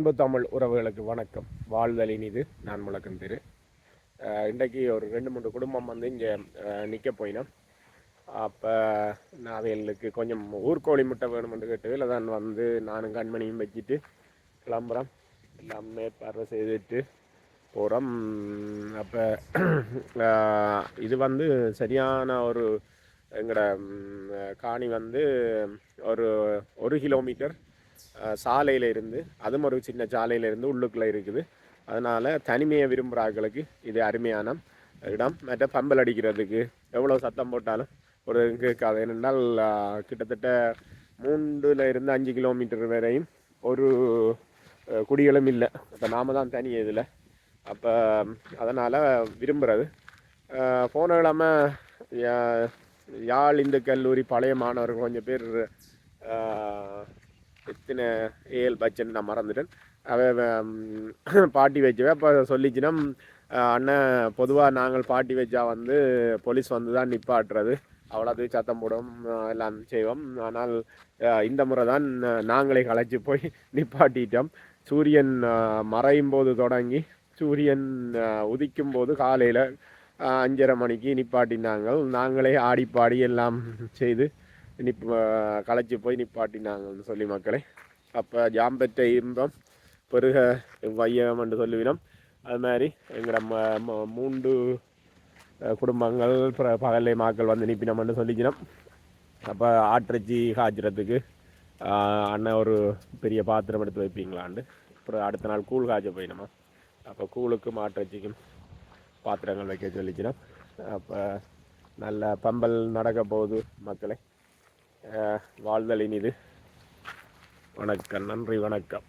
அன்பு தமிழ் உறவுகளுக்கு வணக்கம். வாழ்தலின் இது நான் முழக்கம் திரு. இன்றைக்கு ஒரு ரெண்டு மூணு குடும்பம் வந்து இங்கே நிற்க போயினோம். அப்போ நான் அவைகளுக்கு கொஞ்சம் ஊர்கோழி முட்டை வேணும்னு கேட்டு இல்லை தான் வந்து நானும் கண்மணியும் வச்சுட்டு கிளம்புறோம். எல்லாமே பறவை செய்துட்டு போகிறோம் அப்போ இது வந்து சரியான ஒரு எங்களோட காணி வந்து ஒரு ஒரு கிலோமீட்டர் சாலையில் இருந்து அதுவும் ஒரு சின்ன சாலையில் இருந்து உள்ளுக்குள்ளே இருக்குது. அதனால் தனிமையை விரும்புகிறார்களுக்கு இது அருமையான இடம். மற்ற பம்பல் அடிக்கிறதுக்கு எவ்வளோ சத்தம் போட்டாலும் ஒரு கேட்காது ஏனென்றால் கிட்டத்தட்ட மூன்றுல இருந்து அஞ்சு கிலோமீட்டர் வரையும் ஒரு குடிகளும் இல்லை. இப்போ நாம தான் தனி இதில். அப்போ அதனால் விரும்புகிறது. போன இல்லாமல் யாழ் இந்து கல்லூரி பழைய மாணவர்கள் கொஞ்சம் பேர் எத்தனை ஏஎல் பச்சன் நான் மறந்துட்டேன். அவ பாட்டி வச்சவ அப்போ சொல்லிச்சுன்னா அண்ணன் பொதுவாக நாங்கள் பாட்டி வச்சா வந்து போலீஸ் வந்து தான் நிப்பாட்டுறது. அவ்வளோது சத்தம் போடும் எல்லாம் செய்வோம். ஆனால் இந்த முறை தான் நாங்களே களைச்சி போய் நிப்பாட்டிட்டோம். சூரியன் மறையும் போது தொடங்கி சூரியன் உதிக்கும் போது காலையில் அஞ்சரை மணிக்கு நிப்பாட்டினாங்க. நாங்களே ஆடிப்பாடி எல்லாம் செய்து நிப் களைச்சி போய் நிப்பாட்டினாங்கன்னு சொல்லி மக்களே. அப்போ ஜாம்பெற்ற இன்பம் பெருக வையம் என்று சொல்லுவினோம். அது மாதிரி எங்களோட ம ம- மூன்று குடும்பங்கள் பிற பகலை மாக்கள் வந்து நிப்பினோம்னு சொல்லிச்சினோம் அப்போ ஆட்டிறைச்சி காய்ச்சறதுக்கு அண்ணன் ஒரு பெரிய பாத்திரம் எடுத்து வைப்பீங்களாண்டு. அப்புறம் அடுத்த நாள் கூழ் காய்ச்ச போயினோமா. அப்போ கூழுக்கும் ஆட்டிறைச்சிக்கும் பாத்திரங்கள் வைக்க சொல்லிச்சினோம் அப்போ நல்ல பம்பல் நடக்க போகுது மக்களை. வாழ்தலின் இது வணக்கம் நன்றி வணக்கம்.